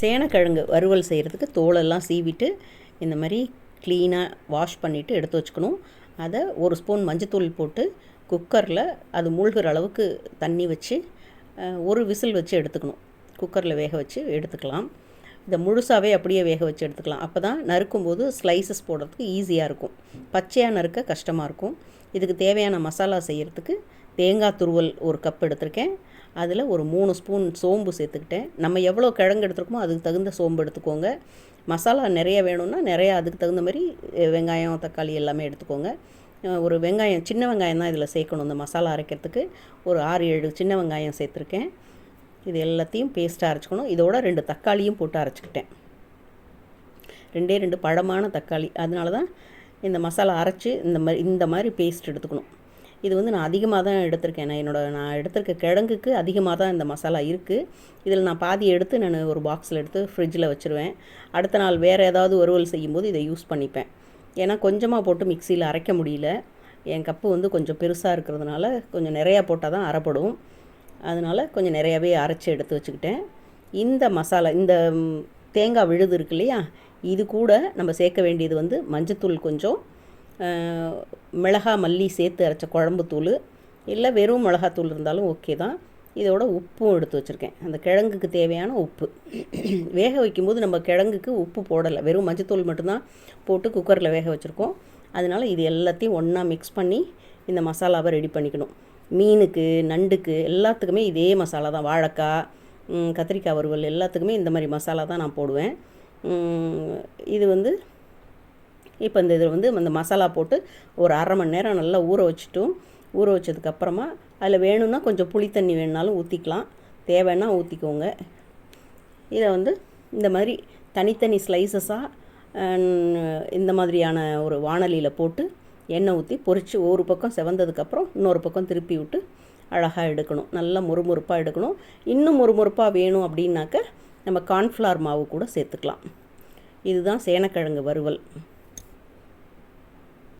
சேனக்கிழங்கு வறுவல் செய்கிறதுக்கு தோலெல்லாம் சீவிட்டு இந்த மாதிரி க்ளீனாக வாஷ் பண்ணிவிட்டு எடுத்து வச்சுக்கணும். அதை ஒரு ஸ்பூன் மஞ்சத்தூள் போட்டு குக்கரில் அது மூழ்கிற அளவுக்கு தண்ணி வச்சு ஒரு விசில் வச்சு எடுத்துக்கணும். குக்கரில் வேக வச்சு எடுத்துக்கலாம். இதை முழுசாகவே அப்படியே வேக வச்சு எடுத்துக்கலாம். அப்போ தான் நறுக்கும்போது ஸ்லைசஸ் போடுறதுக்கு ஈஸியாக இருக்கும். பச்சையாக நறுக்க கஷ்டமாக இருக்கும். இதுக்கு தேவையான மசாலா செய்கிறதுக்கு தேங்காய் துருவல் ஒரு கப் எடுத்திருக்கேன். அதில் ஒரு மூணு ஸ்பூன் சோம்பு சேர்த்துக்கிட்டேன். நம்ம எவ்வளோ கிழங்கு எடுத்துருக்கோமோ அதுக்கு தகுந்த சோம்பு எடுத்துக்கோங்க. மசாலா நிறைய வேணும்னா நிறையா அதுக்கு தகுந்த மாதிரி வெங்காயம் தக்காளி எல்லாமே எடுத்துக்கோங்க. ஒரு வெங்காயம் சின்ன வெங்காயம் தான் இதில் சேர்க்கணும் இந்த மசாலா அரைக்கிறதுக்கு. ஒரு ஆறு ஏழு சின்ன வெங்காயம் சேர்த்துருக்கேன். இது எல்லாத்தையும் பேஸ்ட்டாக அரைச்சிக்கணும். இதோட ரெண்டு தக்காளியும் போட்டு அரைச்சிக்கிட்டேன். ரெண்டே ரெண்டு பழமான தக்காளி. அதனால தான் இந்த மசாலா அரைச்சி இந்த மாதிரி இந்த மாதிரி பேஸ்ட் எடுத்துக்கணும். இது வந்து நான் அதிகமாக தான் எடுத்திருக்கேன். நான் என்னோட நான் எடுத்திருக்க கிழங்குக்கு அதிகமாக தான் இந்த மசாலா இருக்குது இதில் நான் பாதி எடுத்து நான் ஒரு பாக்ஸில் எடுத்து ஃப்ரிட்ஜில் வச்சுருவேன். அடுத்த நாள் வேறு ஏதாவது வறுவல் செய்யும்போது இதை யூஸ் பண்ணிப்பேன். ஏன்னா கொஞ்சமாக போட்டு மிக்சியில் அரைக்க முடியல. என் கப்பு வந்து கொஞ்சம் பெருசாக இருக்கிறதுனால கொஞ்சம் நிறையா போட்டால் தான் அரைப்படும். அதனால் கொஞ்சம் நிறையாவே அரைச்சி எடுத்து வச்சுக்கிட்டேன். இந்த மசாலா இந்த தேங்காய் விழுது இருக்கு இல்லையா? இது கூட நம்ம சேர்க்க வேண்டியது வந்து மஞ்சத்தூள் கொஞ்சம் மிளகா மல்லி சேர்த்து அரைச்ச குழம்புத்தூள் இல்லை வெறும் மிளகாத்தூள் இருந்தாலும் ஓகே தான். இதோட உப்பும் எடுத்து வச்சுருக்கேன். அந்த கிழங்குக்கு தேவையான உப்பு. வேக வைக்கும்போது நம்ம கிழங்குக்கு உப்பு போடலை. வெறும் மஞ்சத்தூள் மட்டும்தான் போட்டு குக்கரில் வேக வச்சுருக்கோம். அதனால் இது எல்லாத்தையும் ஒன்றா மிக்ஸ் பண்ணி இந்த மசாலாவை ரெடி பண்ணிக்கணும். மீனுக்கு நண்டுக்கு எல்லாத்துக்குமே இதே மசாலா தான். வாழைக்காய் கத்திரிக்காய் வறுவல் எல்லாத்துக்குமே இந்த மாதிரி மசாலா தான் நான் போடுவேன். இது வந்து இப்போ இந்த இதில் வந்து அந்த மசாலா போட்டு ஒரு அரை மணி நேரம் நல்லா ஊற வச்சுட்டும் ஊற வச்சதுக்கப்புறமா அதில் வேணும்னா கொஞ்சம் புளி தண்ணி வேணுனாலும் ஊற்றிக்கலாம் தேவைன்னா ஊற்றிக்கோங்க இதை வந்து இந்த மாதிரி தனித்தனி ஸ்லைசஸாக இந்த மாதிரியான ஒரு வானலியில் போட்டு எண்ணெய் ஊற்றி பொறித்து ஒரு பக்கம் செவந்ததுக்கப்புறம் இன்னொரு பக்கம் திருப்பி விட்டு அழகாக எடுக்கணும். நல்லா முறுமுறுப்பாக எடுக்கணும். இன்னும் முறுமுறுப்பாக வேணும் அப்படின்னாக்க நம்ம கார்ன்ஃப்ளவர் மாவு கூட சேர்த்துக்கலாம். இதுதான் சேனக்கிழங்கு வறுவல்.